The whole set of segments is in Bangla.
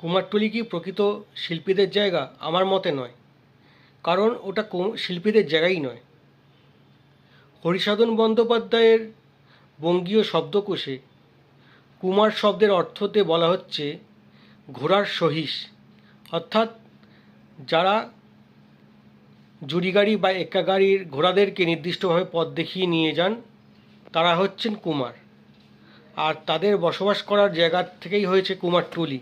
কুমারটুলি কি প্রকৃত শিল্পীদের জায়গা আমার মতে নয়, কারণ ওটা শিল্পীদের জায়গাই নয়। হরিসাধন বন্দ্যোপাধ্যায়ের বঙ্গীয় শব্দকোষে কুমার শব্দের অর্থতে বলা হচ্ছে ঘোড়ার সহিস অর্থাৎ যারা জুড়ি গাড়ি বা একা গাড়ির ঘোড়াদেরকে নির্দিষ্টভাবে পথ দেখিয়ে নিয়ে যান, তারা হচ্ছেন কুমার। আর তাদের বসবাস করার জায়গা থেকেই হয়েছে কুমারটুলি।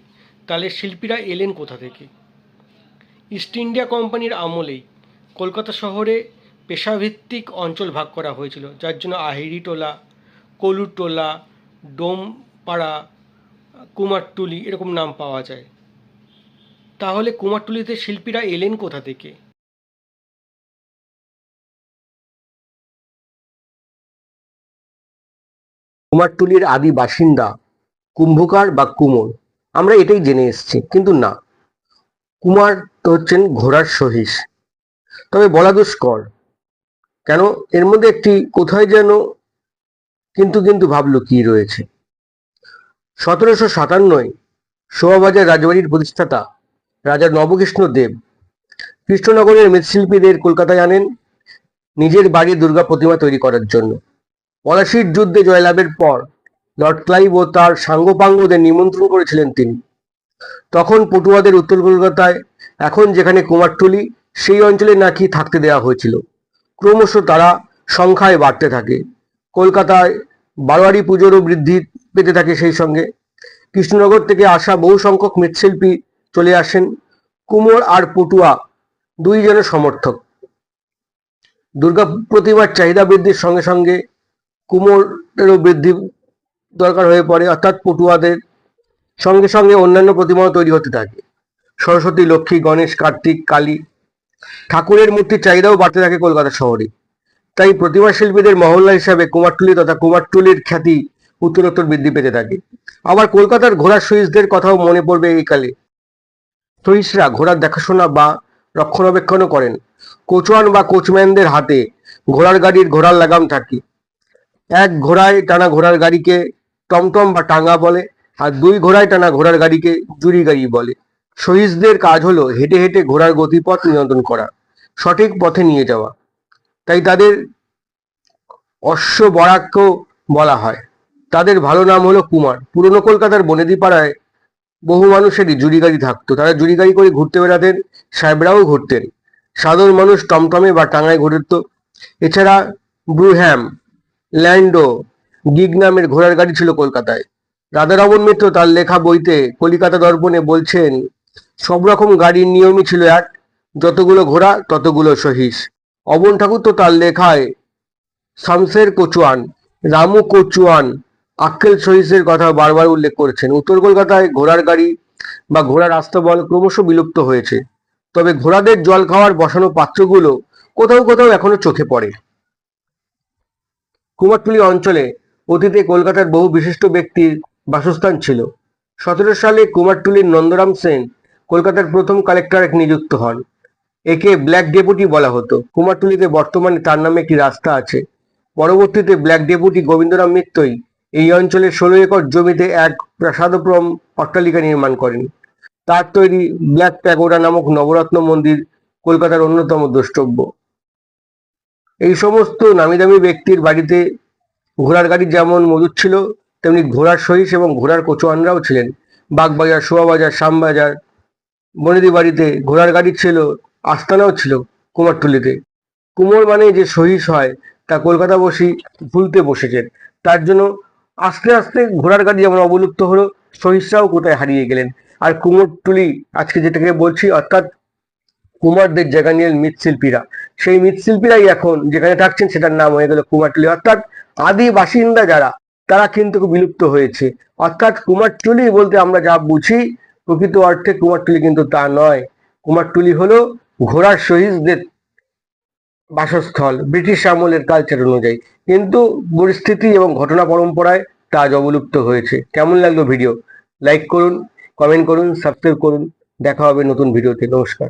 তাহলে শিল্পীরা এলেন কোথা থেকে? ইস্ট ইন্ডিয়া কোম্পানির আমলেই কলকাতা শহরে পেশাভিত্তিক অঞ্চল ভাগ করা হয়েছিল, যার জন্য আহিরি টোলা কলুটোলা ডোমপাড়া, কুমারটুলি এরকম নাম পাওয়া যায়। তাহলে কুমারটুলিতে শিল্পীরা এলেন কোথা থেকে? কুমারটুলির আদি বাসিন্দা কুম্ভকার বা কুমোর। আমরা এটাই জেনে এসেছি, কিন্তু না। কুমার তো হচ্ছেন ঘোড়ার সহিস। তবে বলা দুষ্কর, কেন? এর মধ্যে একটি কোথায় যেন কিন্তু কিন্তু ভাবলো কি রয়েছে। সতেরোশো সাতান্নয় শোভাবাজার রাজবাড়ির প্রতিষ্ঠাতা রাজা নবকৃষ্ণ দেব কৃষ্ণনগরের মৃৎশিল্পীদের কলকাতায় আনেন নিজের বাড়ি দুর্গা প্রতিমা তৈরি করার জন্য। পলাশির যুদ্ধে জয়লাভের পর লর্ড ক্লাইভ ও তার সাঙ্গপাঙ্গদের নিমন্ত্রণ করেছিলেন তিনি। তখন পটুয়াদের উত্তর কলকাতায়, এখন যেখানে কুমারটুলি, সেই অঞ্চলে নাকি থাকতে দেওয়া হয়েছিল। ক্রমশ তারা সংখ্যায় বাড়তে থাকে। কলকাতায় বারোয়ারি পুজোরও বৃদ্ধি পেতে থাকে সেই সঙ্গে। কৃষ্ণনগর থেকে আসা বহু সংখ্যক মৃৎশিল্পী চলে আসেন। কুমোর আর পটুয়া দুই সমর্থক। দুর্গা প্রতিমার চাহিদা বৃদ্ধির সঙ্গে সঙ্গে কুমোরেরও বৃদ্ধি দরকার হয়ে পড়ে, অর্থাৎ পটুয়াদের সঙ্গে সঙ্গে অন্যান্য প্রতিমাও তৈরি হতে থাকে। সরস্বতী, লক্ষ্মী, গণেশ, কার্তিক, কালী ঠাকুরের মূর্তির চাহিদাও বাড়তে থাকে কলকাতা শহরে। তাই প্রতিমা শিল্পীদের মহল্লা হিসাবে কুমারটুলি তথা কুমারটুলির খ্যাতি উত্তরোত্তর বৃদ্ধি পেতে থাকে। আবার কলকাতার ঘোড়ার সহিসদের কথাও মনে পড়বে এই কালে। সহিসরা ঘোড়ার দেখাশোনা বা রক্ষণাবেক্ষণও করেন। কোচওয়ান বা কোচম্যানদের হাতে ঘোড়ার গাড়ির ঘোড়ার লাগাম থাকে। এক ঘোড়ায় টানা ঘোড়ার গাড়িকে টমটম বা টাঙ্গা বলে, আর দুই ঘোড়ায় টানা ঘোড়ার গাড়িকে জুরি গাড়ি বলে। শহীদদের কাজ হলো হেঁটে হেঁটে ঘোড়ার গতিপথ নিয়ন্ত্রণ করা, সঠিক পথে নিয়ে যাওয়া। তাই তাদের অশ্ব বরাককেও বলা হয়। তাদের ভালো নাম হলো কুমার। পুরনো কলকাতার বনেদি পাড়ায় বহু মানুষেরই জুড়ি গাড়ি থাকতো। তারা জুড়ি গাড়ি করে ঘুরতে বেড়াতেন, সাহেবরাও ঘুরতেন। সাধারণ মানুষ টমটমে বা টাঙ্গায় ঘুরত। এছাড়া ব্রুহ্যাম, ল্যান্ডো গিগ নামের ঘোড়ার গাড়ি ছিল কলকাতায়। রাধারমন মিত্র তার লেখা বইতে কলিকাতা দর্পণে বলছেন, সব রকম গাড়ির নিয়মই ছিল এক, যতগুলো ঘোড়া, ততগুলো সহিস। অবন ঠাকুর তো তার লেখায়, শামসের কোচুয়ান, রামু কোচুয়ান, আক্কেল সহিসের কথা বারবার উল্লেখ করেছেন। উত্তর কলকাতায় ঘোড়ার গাড়ি বা ঘোড়ার আস্তাবল ক্রমশ বিলুপ্ত হয়েছে। তবে ঘোড়াদের জল খাওয়ার বসানো পাত্রগুলো কোথাও কোথাও এখনও চোখে পড়ে। কুমারটুলি অঞ্চলে অতীতে কলকাতার বহু বিশিষ্ট ব্যক্তির বাসস্থান ছিল। সতেরো সালে কুমারটুলির নন্দরাম সেন কলকাতার প্রথম কালেক্টর নিযুক্ত হন। একে ব্ল্যাক ডেপুটি বলা হতো। কুমারটুলিতে বর্তমানে তার নামে একটি রাস্তা আছে। পরবর্তীতে ব্ল্যাক ডেপুটি গোবিন্দরাম মিত্রই এই অঞ্চলের ষোলো একর জমিতে এক প্রাসাদপ্রম অট্টালিকা নির্মাণ করেন। তার তৈরি ব্ল্যাক প্যাগোডা নামক নবরত্ন মন্দির কলকাতার অন্যতম দ্রষ্টব্য। এই সমস্ত নামি দামি ব্যক্তির বাড়িতে ঘোড়ার গাড়ি যেমন মজুদ ছিল, তেমনি ঘোড়ার সহিস এবং ঘোড়ার কোচোয়ানরাও ছিলেন। বাগবাজার শোয়াবাজার শ্যামবাজার, বনেদি বাড়িতে ঘোড়ার গাড়ি ছিল, আস্তানাও ছিল কুমারটুলিতে। কুমোর মানে যে সহিস হয়, তা কলকাতাবাসী ভুলতে বসেছেন। তার জন্য আস্তে আস্তে ঘোড়ার গাড়ি যেমন অবলুপ্ত হলো সহিসরাও কোথায় হারিয়ে গেলেন। আর কুমোরটুলি আজকে যেটাকে বলছি, অর্থাৎ কুমারদের জায়গা নিলেন মৃৎশিল্পীরা। সেই মৃৎশিল্পীরাই এখন যেখানে থাকছেন সেটার নাম হয়ে গেল কুমারটুলি অর্থাৎ আদি বাসিন্দা যারা, তারা কিন্তু বিলুপ্ত হয়েছে। অর্থাৎ কুমারটুলি বলতে আমরা যা বুঝি, প্রকৃত অর্থে কুমারটুলি কিন্তু তা নয়। কুমারটুলি হলো ঘোড়ার শহীদদের বাসস্থল, ব্রিটিশ আমলের কালচার অনুযায়ী। কিন্তু পরিস্থিতি এবং ঘটনা পরম্পরায় তা অবলুপ্ত হয়েছে। কেমন লাগল ভিডিও লাইক করুন কমেন্ট করুন সাবস্ক্রাইব করুন। দেখা হবে নতুন ভিডিওতে নমস্কার।